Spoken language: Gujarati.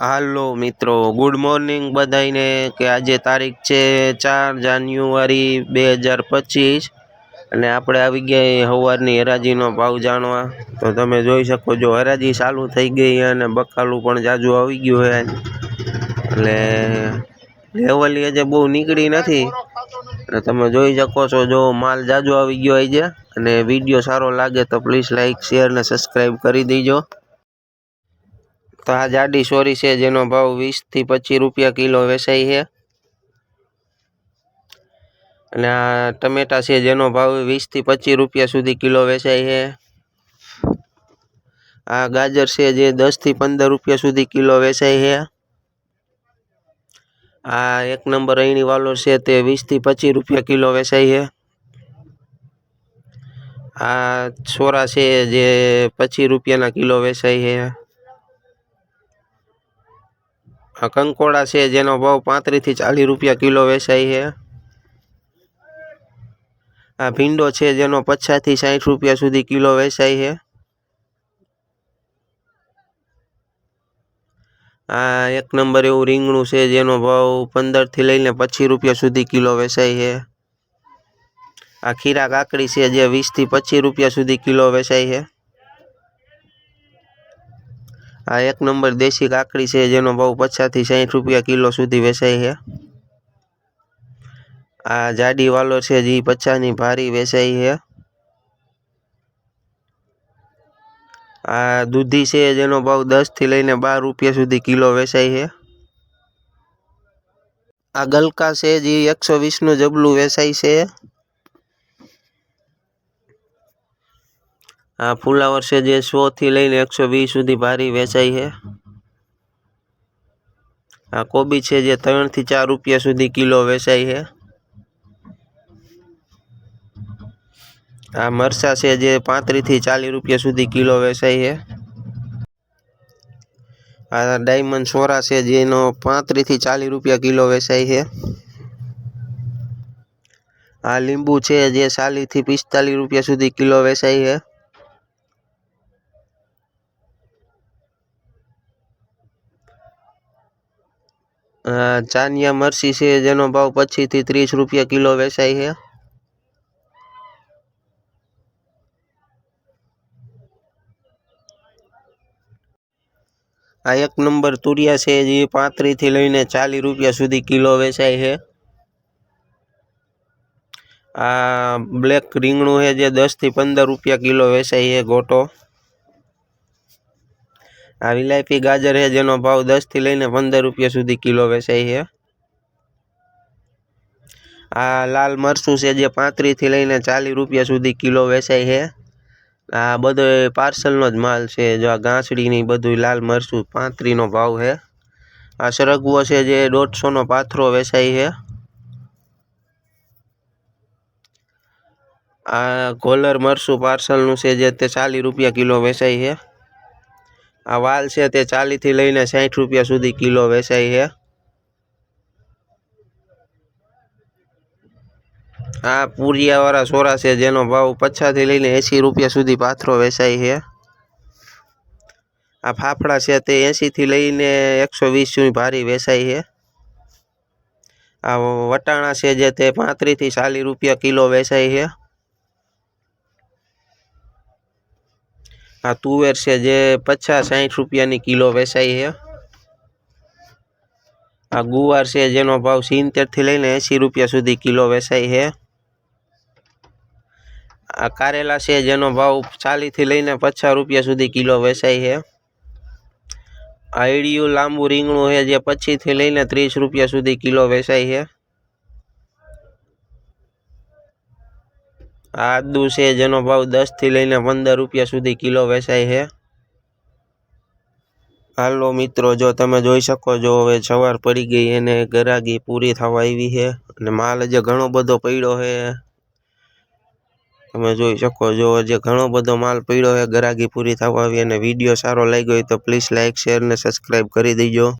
હાલો મિત્રો ગુડ મોર્નિંગ બધાને કે આજે તારીખ છે ચાર જાન્યુઆરી બે હજાર પચીસ. અને આપણે આવી ગયા સવારની હરાજીનો ભાવ જાણવા. તો તમે જોઈ શકો છો, હરાજી ચાલુ થઈ ગઈ અને બકાલું પણ જાજુ આવી ગયું છે. એટલે લેવલી આજે બહુ નીકળી નથી. અને તમે જોઈ શકો છો, જો માલ જાજુ આવી ગયો આજે અને વીડિયો સારો લાગે તો પ્લીઝ લાઇક શેર અને સબસ્ક્રાઈબ કરી દેજો. તો આ જાડી સોરી છે જેનો ભાવ વીસથી પચીસ રૂપિયા કિલો વેચાય છે. અને આ ટમેટા છે જેનો ભાવ વીસથી પચીસ રૂપિયા સુધી કિલો વેચાય છે. આ ગાજર છે જે દસથી પંદર રૂપિયા સુધી કિલો વેચાય છે. આ એક નંબર અહીંની વાલો છે તે વીસથી પચીસ રૂપિયા કિલો વેચાય છે. આ છોરા છે જે પચીસ રૂપિયાના કિલો વેચાય છે. આ કંકોડા છે, જેનો ભાવ પાંત્રીસથી ચાલીસ રૂપિયા કિલો વેચાય છે. આ ભીંડો છે, જેનો પચાસથી સાઠ રૂપિયા સુધી કિલો વેચાય છે. આ એક નંબર એવું રીંગણું છે, જેનો ભાવ પંદરથી લઈને પચીસ રૂપિયા સુધી કિલો વેચાય છે. આ ખીરા કાકડી છે, જે વીસથી પચીસ રૂપિયા સુધી કિલો વેચાય છે. આ એક નંબર દેશી કાકડી છે, જેનો ભાવ પચાસથી સાઠ રૂપિયા કિલો સુધી વેચાય છે. આ જાડી વાલો છે, જે પચાસની ભારી વેચાય છે. આ દૂધી છે, જેનો ભાવ દસથી લઈને બાર રૂપિયા સુધી કિલો વેચાય છે. આ ગલકા છે, જે એકસો વીસનું જબલું વેચાય છે. આ ફુલાવર છે જે સોથી લઈને એકસો વીસ સુધી ભારી વેચાય છે. આ કોબી છે જે ત્રણથી ચાર રૂપિયા સુધી કિલો વેચાય છે. આ મરચા છે જે પાંત્રીસથી ચાલીસ રૂપિયા સુધી કિલો વેચાય છે. આ ડાયમંડ સોરા છે જેનો પાંત્રીસથી ચાલીસ રૂપિયા કિલો વેચાય છે. આ લીંબુ છે જે ચાલીસથી પિસ્તાલીસ રૂપિયા સુધી કિલો વેચાય છે. ચાનિયા મરસી છે, જેનો ભાવ પચીસથી ત્રીસ રૂપિયા કિલો વેચાય છે. આ એક નંબર તુરિયા છે, જે પાંત્રીસથી લઈને ચાલીસ રૂપિયા સુધી કિલો વેચાય છે. આ બ્લેક રીંગણું છે, જે દસથી પંદર રૂપિયા કિલો વેચાય છે ગોટો. આ વિલાયતી ગાજર છે જેનો ભાવ દસથી લઈને પંદર રૂપિયા સુધી કિલો વેચાય છે. આ લાલ મરચું છે જે પાંત્રીસથી લઈને ચાલીસ રૂપિયા સુધી કિલો વેચાય છે. આ બધો પાર્સલનો જ માલ છે. જો આ ગાંસડીની બધું લાલ મરચું પાંત્રીનો ભાવ છે. આ સરગવો છે જે દોઢસોનો પાથરો વેચાય છે. આ કોલર મરચું પાર્સલનું છે જે તે ચાલીસ રૂપિયા કિલો વેચાય છે. આ વાલ છે તે ચાલીસથી લઈને સાઠ રૂપિયા સુધી કિલો વેચાય છે. આ પૂરિયાવાળા સોરા છે જેનો ભાવ પચાસથી લઈને એંસી રૂપિયા સુધી પાથરો વેચાય છે. આ ફાફડા છે તે એંસીથી લઈને એકસો વીસ સુધી ભારી વેચાય છે. આ વટાણા છે જે તે પાંત્રીસથી ચાલીસ રૂપિયા કિલો વેચાય છે. આ તુવેર છે જે પચાસ સાઠ રૂપિયાની કિલો વેચાય છે. આ ગુવાર છે જેનો ભાવ સિત્તેરથી લઈને એંસી રૂપિયા સુધી કિલો વેચાય છે. આ કારેલા છે જેનો ભાવ ચાલીસથી લઈને પચાસ રૂપિયા સુધી કિલો વેચાય છે. આ એડિયું લાંબુ રીંગણું છે જે પચીસથી લઈને ત્રીસ રૂપિયા સુધી કિલો વેચાય છે. આદુ છે, જેનો ભાવ દસથી લઈને પંદર રૂપિયા સુધી કિલો વેચાય છે. હાલો મિત્રો, જો તમે જોઈ શકો છો, હવે સવાર પડી ગઈ એને ગરાગી પૂરી થવા આવી છે અને માલ જે ઘણો બધો પડ્યો છે. તમે જોઈ શકો છો જે ઘણો બધો માલ પડ્યો છે, ગરાગી પૂરી થવા આવી અને વીડિયો સારો લાગ્યો હોય તો પ્લીઝ લાઇક શેર ને સબસ્ક્રાઈબ કરી દેજો.